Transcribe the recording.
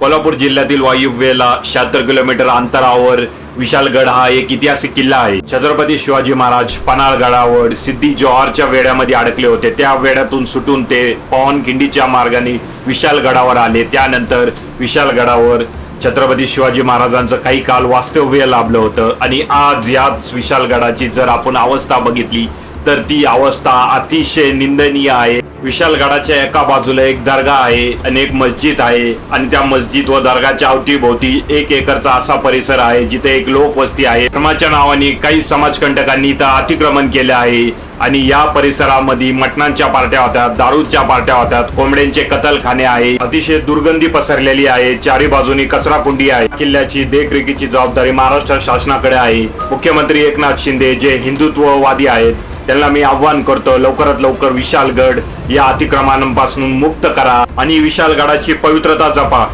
कोल्हापूर जिल्ह्यातील वायुव्येला शहात्तर किलोमीटर अंतरावर विशालगड हा एक ऐतिहासिक किल्ला आहे. छत्रपती शिवाजी महाराज पन्हाळगडावर सिद्धी जव्हारच्या वेड्यामध्ये अडकले होते. त्या वेड्यातून सुटून ते पवनखिंडीच्या मार्गाने विशालगडावर आले. त्यानंतर विशालगडावर छत्रपती शिवाजी महाराजांचं काही काल वास्तव्य लाभलं होतं. आणि आज याच विशालगडाची जर आपण अवस्था बघितली तर ती अवस्था अतिशय निंदनीय आहे. विशालगडाच्या एका बाजूला एक दर्गा आहे आणि एक मस्जिद आहे आणि त्या मस्जिद व दर्गाच्या अवतीभोवती एक एकरचा असा परिसर आहे जिथे एक लोकवस्ती आहे. धर्माच्या नावाने काही समाजकंटकांनी इथं अतिक्रमण केले आहे आणि या परिसरामध्ये मटणांच्या पार्ट्या होत्या दारूच्या पार्ट्या होत्या कोंबड्यांचे कतलखाने आहे. अतिशय दुर्गंधी पसरलेली आहे चारी बाजूनी कचरा कुंडी आहे किल्ल्याची देखरेखीची जबाबदारी महाराष्ट्र शासनाकडे आहे. मुख्यमंत्री एकनाथ शिंदे जे हिंदुत्ववादी आहेत त्यांना मी आव्हान करतो लवकरात लवकर विशालगड या अतिक्रमणांपासून मुक्त करा आणि विशालगडाची पवित्रता जपा.